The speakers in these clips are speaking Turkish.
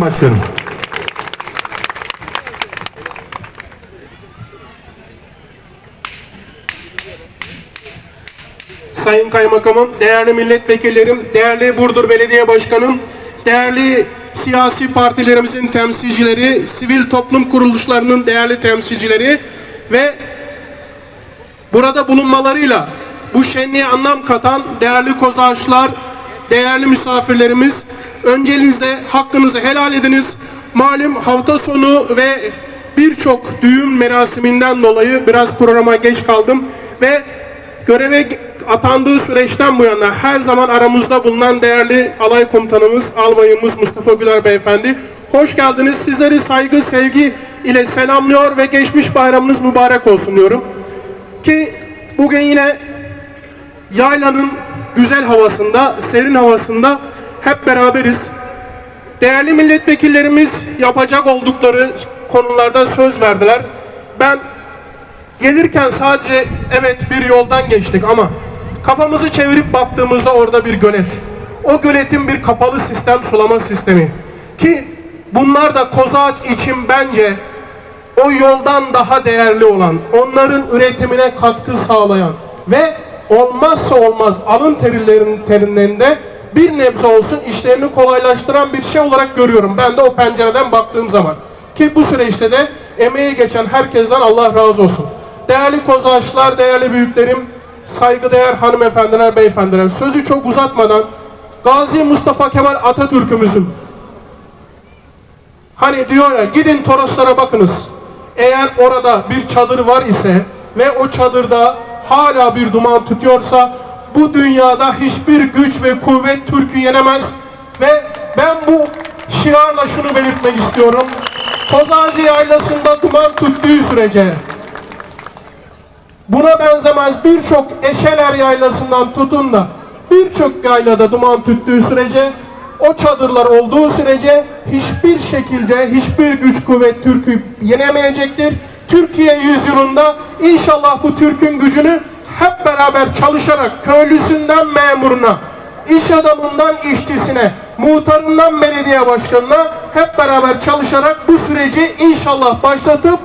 Başkanım. Sayın Kaymakamım, değerli milletvekillerim, değerli Burdur Belediye Başkanım, değerli siyasi partilerimizin temsilcileri, sivil toplum kuruluşlarının değerli temsilcileri ve burada bulunmalarıyla bu şenliğe anlam katan değerli kozağaçlar, değerli misafirlerimiz, öncelinizde hakkınızı helal ediniz. Malum hafta sonu ve birçok düğün merasiminden dolayı biraz programa geç kaldım ve göreve atandığı süreçten bu yana her zaman aramızda bulunan değerli alay komutanımız, albayımız Mustafa Güler Beyefendi. Hoş geldiniz. Sizleri saygı, sevgi ile selamlıyor ve geçmiş bayramınız mübarek olsun diyorum. Ki bugün yine yaylanın güzel havasında, serin havasında hep beraberiz. Değerli milletvekillerimiz yapacak oldukları konularda söz verdiler. Ben gelirken sadece evet bir yoldan geçtik ama kafamızı çevirip baktığımızda orada bir gölet. O göletin bir kapalı sistem sulama sistemi. Ki bunlar da Kozağaç için bence o yoldan daha değerli olan, onların üretimine katkı sağlayan ve olmazsa olmaz alın terilerin terinlerinde bir nebze olsun işlerini kolaylaştıran bir şey olarak görüyorum. Ben de o pencereden baktığım zaman. Ki bu süreçte de emeği geçen herkesten Allah razı olsun. Değerli kozağaçlar, değerli büyüklerim, saygıdeğer hanımefendiler, beyefendiler. Sözü çok uzatmadan Gazi Mustafa Kemal Atatürk'ümüzün Hani diyor ya gidin Toroslara bakınız. Eğer orada bir çadır var ise ve o çadırda hala bir duman tutuyorsa bu dünyada hiçbir güç ve kuvvet Türk'ü yenemez ve ben bu şiarla şunu belirtmek istiyorum. Kozağcı yaylasında duman tuttuğu sürece buna benzemez birçok Eşeler yaylasından tutun da birçok yaylada duman tüttüğü sürece o çadırlar olduğu sürece hiçbir şekilde hiçbir güç kuvvet Türk'ü yenemeyecektir. Türkiye yüzyılında inşallah bu Türk'ün gücünü hep beraber çalışarak köylüsünden memuruna, iş adamından işçisine, muhtarından belediye başkanına hep beraber çalışarak bu süreci inşallah başlatıp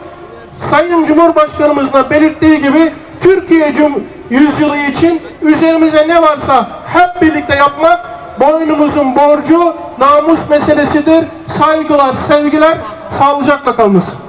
Sayın Cumhurbaşkanımızın da belirttiği gibi Türkiye Cum yüzyılı için üzerimize ne varsa hep birlikte yapmak boynumuzun borcu namus meselesidir. Saygılar, sevgiler, sağlıcakla kalınız.